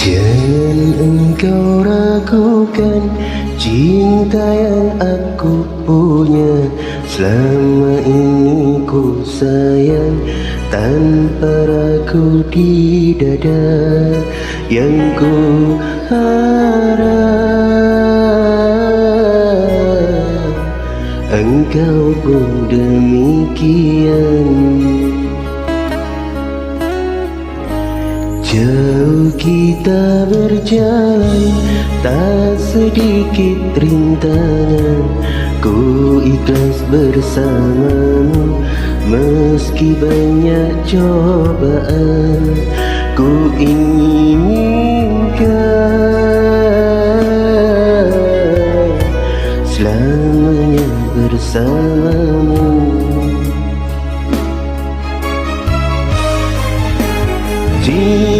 Jangan engkau ragukan cinta yang aku punya. Selama ini ku sayang tanpa ragu di dada Yang ku harap. Engkau pun demikian Jauh kita berjalan Tak sedikit rintangan. Ku ikhlas bersamamu Meski banyak cobaan. Ku inginkan Selamanya bersamamu. Cintaku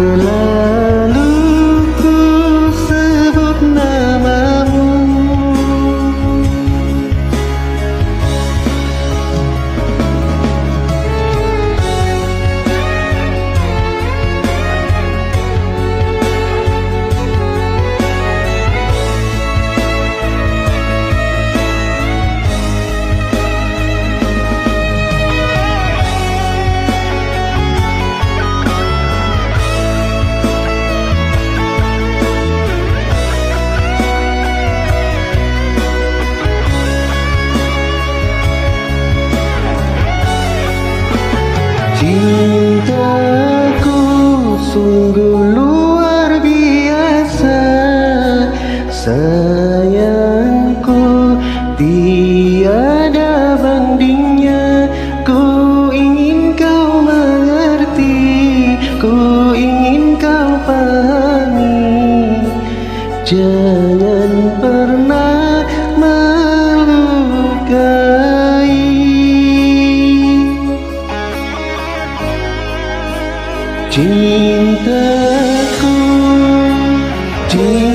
Cintaku sungguh luar biasa Sayangku tiada bandingnya. Ku ingin kau mengerti Ku ingin kau pahami. Jangan 听的歌听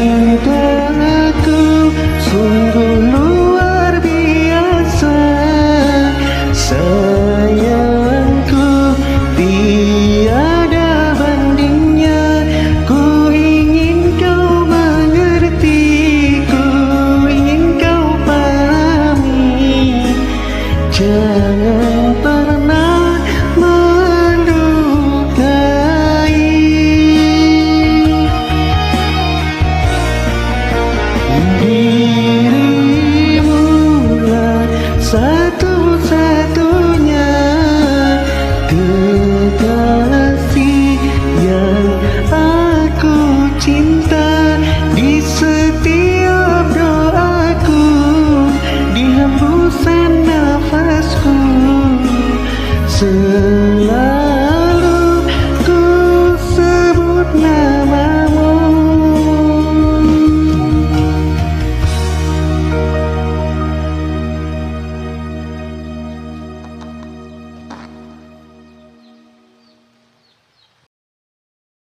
Sat